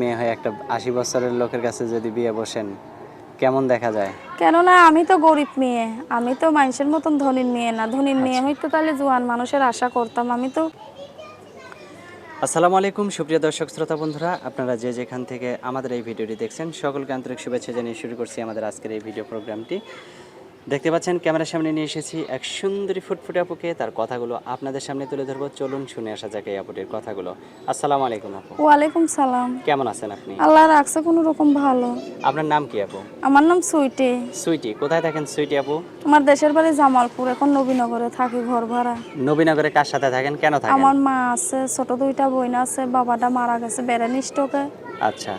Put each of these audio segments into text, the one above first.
মেয়ে হয়ে একটা আশি বছরের লোকের কাছে যদি বিয়ে বসেন কেমন দেখা যায়? কেননা আমি তো গরিব মেয়ে আমি তো মানুষের মতন ধনীর মেয়ে না। ধনীর মেয়ে হইতো তাহলে জোয়ান মানুষের আশা করতাম আমি তো। আসসালামু আলাইকুম সুপ্রিয় দর্শক শ্রোতা বন্ধুরা। আপনারা যে যেখান থেকে আমাদের এই ভিডিওটি দেখছেন সকলকে আন্তরিক শুভেচ্ছা জানিয়ে শুরু করছি আমাদের আজকের এই ভিডিও প্রোগ্রামটি। দেখতে পাচ্ছেন ক্যামেরার সামনে নিয়ে এসেছি এক সুন্দরী ফুটফুটে আপুকে। তার কথাগুলো আপনাদের সামনে তুলে ধরবো। চলুন শুনে আসা যাক এই আপুটির কথাগুলো। আসসালামু আলাইকুম আপু। ওয়ালাইকুম সালাম। কেমন আছেন আপনি? আল্লাহ রাখছে কোনো রকম ভালো। আপনার নাম কি আপু? আমার নাম সুইটি। সুইটি কোথায় থাকেন সুইটি আপু? আমার দেশের বাড়ি জামালপুর এখন নবীনগরে থাকি ঘর ভাড়া। নবীনগরে কার সাথে থাকেন? কেন থাকেন? আমার মা আছে ছোট দুইটা বোন আছে বাবাটা মারা গেছে বেড়ানি স্টোকে আচ্ছা।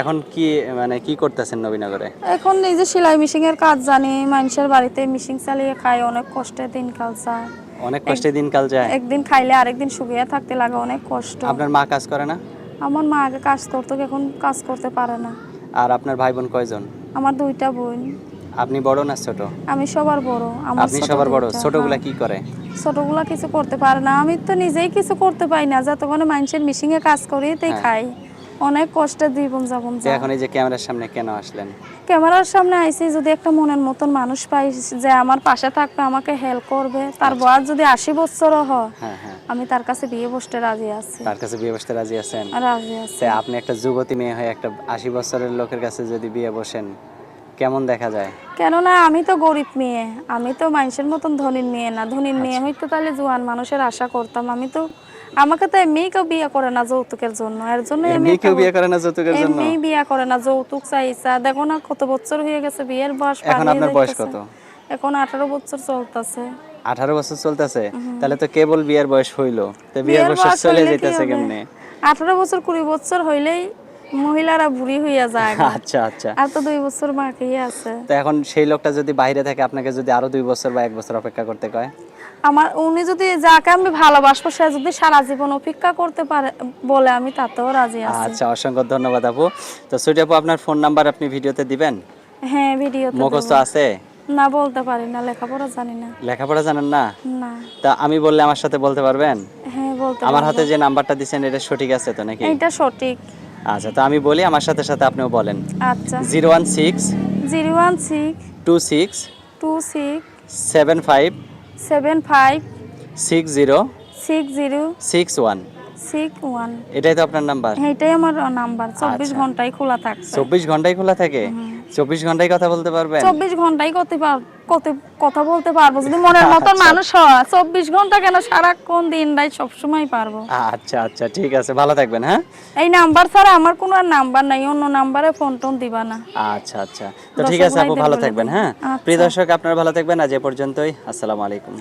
এখন কি মানে কি করতেছেন নবীনগরে? এখন এই যে সেলাই মেশিন এর কাজ জানি মানুষের বাড়িতে মেশিন চালিয়ে খাই অনেক কষ্টে দিনকাল যায়। অনেক কষ্টে দিনকাল যায়? একদিন খাইলে আরেকদিন শুকিয়ে থাকতে লাগে অনেক কষ্ট। আপনার মা কাজ করে না? আমার মা আগে কাজ করতো এখন কাজ করতে পারে না। আর আপনার ভাই বোন কয়জন? আমার দুইটা বোন। আপনি বড় না ছোট? আমি সবার বড় আমার আপনি সবার বড় ছোটগুলা হ্যাঁ। কি করে? ছোটগুলা কিছু করতে পারে না আমি তো নিজেই কিছু করতে পারি না যতক্ষণ মানুষের মেশিনে কাজ করি তাই হ্যাঁ। খাই। অনেক কষ্টে জীবন যাপন যা এখন এই যে ক্যামেরার সামনে কেন আসলেন? ক্যামেরার সামনে আইসি যদি একটা মনের মতন মানুষ পাই যে আমার পাশে থাকবে আমাকে হেল্প করবে তার বয়স যদি আশি বছরও হয় হ্যাঁ হ্যাঁ। আমি তার কাছে বিয়ে বসতে রাজি আছি। তার কাছে বিয়ে বসতে রাজি আছেন? রাজি আছি। আপনি একটা যুবতী মেয়ে হয়ে একটা আশি বছরের লোকের কাছে যদি বিয়ে বসেন কেমন দেখা যায়? কেননা আমি তো গরিব মেয়ে আমি তো মানুষের মতন ধনীর মেয়ে না। ধনীর মেয়ে হইতো তাহলে জোয়ান মানুষের আশা করতাম। আমি তো আমাকে তো এমনি কেউ বিয়ে করে না যৌতুকের জন্য। এর জন্য এমনি কেউ বিয়ে করে না যৌতুকের জন্য? এমনি বিয়ে করে না যৌতুক চাইছা দেখো না কত বছর হয়ে গেছে বিয়ের বয়স এখন আপনার বয়স কত? এখন আঠারো বছর চলতেছে। আঠারো বছর চলতেছে? তাহলে তো কেবল বিয়ের বয়স হইল। তো বিয়ের বয়স চলে হবে? কেমনে? আঠারো বছর কুড়ি বছর হইলেই মহিলারা বুড়ি হইয়া যায় আচ্ছা আচ্ছা। আর তো দুই বছর বাকি আছে। তো এখন সেই লোকটা যদি বাইরে থাকে আপনাকে যদি আরও দুই বছর বা এক বছর অপেক্ষা করতে কয়? আমার উনি যদি যাকে আমি ভালোবাসবো সে যদি সারা জীবন অপেক্ষা করতে পারে বলে আমি তাতেও রাজি আছি। আচ্ছা অসংখ্য ধন্যবাদ আপু। তো সুইটি আপু আপনার ফোন নাম্বার আপনি ভিডিওতে দিবেন? হ্যাঁ ভিডিও মুখস্থ আছে? না বলতে পারি না লেখাপড়া জানি না। লেখাপড়া জানেন না? না। তা আমি বললে আমার সাথে বলতে পারবেন? হ্যাঁ বলতে আমার হাতে যে নাম্বারটা দিচ্ছেন এটা সঠিক আছে তো নাকি? এটা সঠিক। আচ্ছা তো আমি বলি আমার সাথে সাথে আপনিও বলেন। আচ্ছা। Zero one six zero one six two six two six seven five seven five six zero six zero six one. Six one. এটাই তো আপনার নাম্বার? এটাই আমার নাম্বার। চব্বিশ ঘন্টাই ঘন্টায় খোলা থাকে চব্বিশ ঘন্টায় খোলা থাকে? চব্বিশ ঘন্টায় কথা বলতে পারবেন? চব্বিশ ঘন্টায় কত পার- কত- কথা বলতে পারব। যদি মনের মতো মানুষ হয় চব্বিশ ঘণ্টা কেন সারাক্ষণ দিন রাত সবসময় পারব? আচ্ছা আচ্ছা ঠিক আছে ভালো থাকবেন হ্যাঁ? এই নাম্বার ছাড়া আমার কোনো আর নাম্বার নাই অন্য নাম্বারে ফোন টোন দিবা না। আচ্ছা আচ্ছা। তো ঠিক আছে আপু ভালো থাকবেন হ্যাঁ? আচ্ছা। প্রিয় দর্শক আপনারা ভালো থাকবেন আজ এ পর্যন্তই। আসসালামু আলাইকুম।